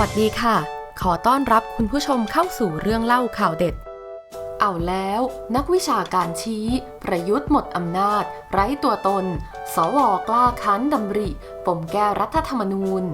วัสดีค่ะ ขอต้อนรับคุณผู้ชมเข้าสู่เรื่องเล่าข่าวเด็ด เอาแล้ว นักวิชาการชี้ ประยุทธ์หมดอำนาจ ไร้ตัวตน สวกล้าค้านดำริ ปมแก้รัฐธรรมนูญ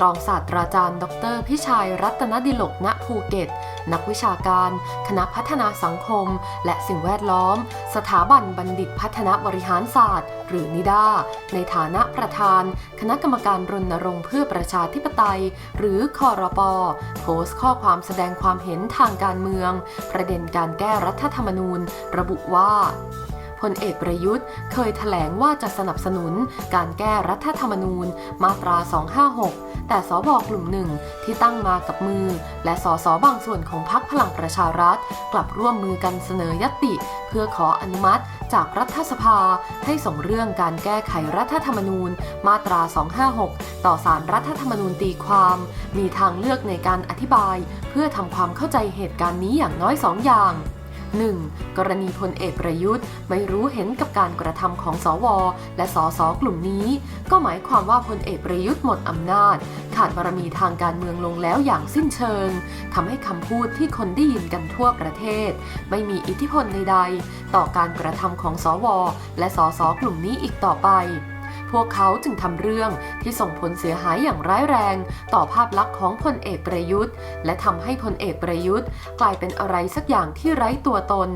รองศาสตราจารย์ ดร พิชัยรัตนดิลกณภูเก็ต นักวิชาการ คณะพัฒนาสังคม และสิ่งแวดล้อม สถาบันบัณฑิตพัฒนบริหารศาสตร์ หรือนิดา ในฐานะประธาน คณะกรรมการรณรงค์เพื่อประชาธิปไตย หรือคอรปโพสต์ข้อความแสดงความเห็นทางการเมือง ประเด็นการแก้รัฐธรรมนูญ ระบุว่า พลเอกประยุทธ์ เคยแถลงว่าจะสนับสนุนการแก้รัฐธรรมนูญ มาตรา 256 แต่สบกลุ่มหนึ่งที่ตั้งมากับมือ และสสบางส่วนของพรรคพลังประชารัฐ กลับร่วมมือกันเสนอยติ เพื่อขออนุมัติจากรัฐสภาให้ส่งเรื่องการแก้ไขรัฐธรรมนูญ มาตรา 256 ต่อสารรัฐธรรมนูญตีความ มีทางเลือกในการอธิบาย เพื่อทำความเข้าใจเหตุการณ์นี้อย่างน้อยสองอย่าง 1. กรณีพลเอกประยุทธ์ ไม่รู้เห็นกับการกระทำของสว และสสกลุ่มนี้ ก็หมายความว่าพลเอกประยุทธ์หมดอำนาจ ขาดบารมีทางการเมืองลงแล้วอย่างสิ้นเชิงทำให้คำพูดที่คนได้ยินกันทั่วประเทศ ไม่มีอิทธิพลใดๆ ต่อการกระทำของสว และสสกลุ่มนี้อีกต่อไป พวกเขาจึงทำเรื่องที่ส่งผลเสียหายอย่างร้ายแรง ต่อภาพลักษณ์ของพลเอกประยุทธ์ และทำให้พลเอกประยุทธ์ กลายเป็นอะไรสักอย่างที่ไร้ตัวตน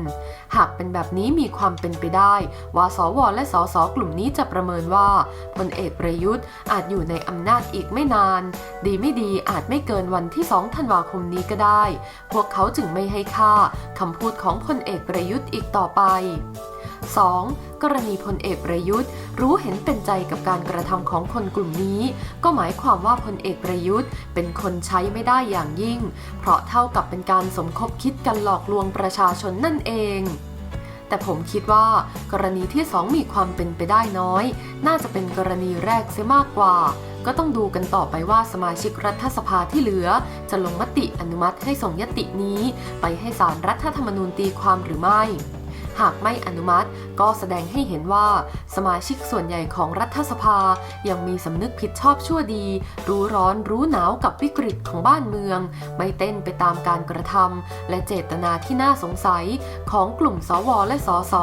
หากเป็นแบบนี้มีความเป็นไปได้ ว่าสวและสสกลุ่มนี้จะประเมินว่าพลเอกประยุทธ์อาจอยู่ในอำนาจอีกไม่นาน ดีไม่ดีอาจไม่เกินวันที่ 2 ธันวาคมนี้ก็ได้ พวกเขาจึงไม่ให้ค่าคำพูดของพลเอกประยุทธ์อีกต่อไป 2. กรณีพลเอกประยุทธ์ รู้เห็นเป็นใจกับการกระทำของคนกลุ่มนี้ ก็หมายความว่าพลเอกประยุทธ์ เป็นคนใช้ไม่ได้อย่างยิ่ง เพราะเท่ากับเป็นการสมคบคิดกันหลอกลวงประชาชนนั่นเองแต่ผมคิดว่ากรณีที่ 2 มีความเป็นไปได้น้อย น่าจะเป็นกรณีแรกเสียมากกว่า ก็ต้องดูกันต่อไปว่าสมาชิกรัฐสภาที่เหลือ จะลงมติอนุมัติให้ส่งยตินี้ ไปให้สารรัฐธรรมนูญตีความหรือไม่ หากไม่อนุมัติ ก็แสดงให้เห็นว่า สมาชิกส่วนใหญ่ของรัฐสภายังมีสำนึกผิดชอบชั่วดี รู้ร้อนรู้หนาวกับวิกฤตของบ้านเมือง ไม่เต้นไปตามการกระทำและเจตนาที่น่าสงสัยของกลุ่มสวและสส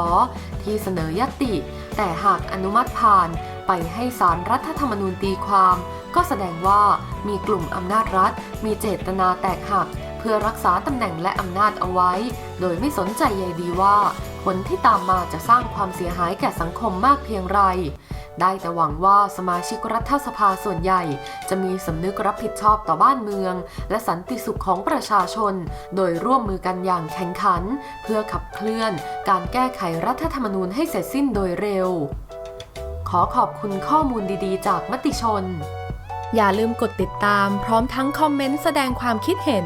ที่เสนอยติ แต่หากอนุมัติผ่านไปให้สารรัฐธรรมนูญตีความ ก็แสดงว่ามีกลุ่มอำนาจรัฐ มีเจตนาแตกหัก พื่อรักษาตำแหน่งและอำนาจเอาไว้ โดยไม่สนใจใยดีว่าผลที่ตามมาจะสร้างความเสียหายแก่สังคมมากเพียงไร ได้แต่หวังว่าสมาชิกรัฐสภาส่วนใหญ่ จะมีสำนึกรับผิดชอบต่อบ้านเมือง และสันติสุขของประชาชน โดยร่วมมือกันอย่างแข็งขัน เพื่อขับเคลื่อน การแก้ไขรัฐธรรมนูญให้เสร็จสิ้นโดยเร็ว ขอขอบคุณข้อมูลดีๆ จากมติชน อย่าลืมกดติดตามพร้อมทั้งคอมเมนต์แสดงความคิดเห็น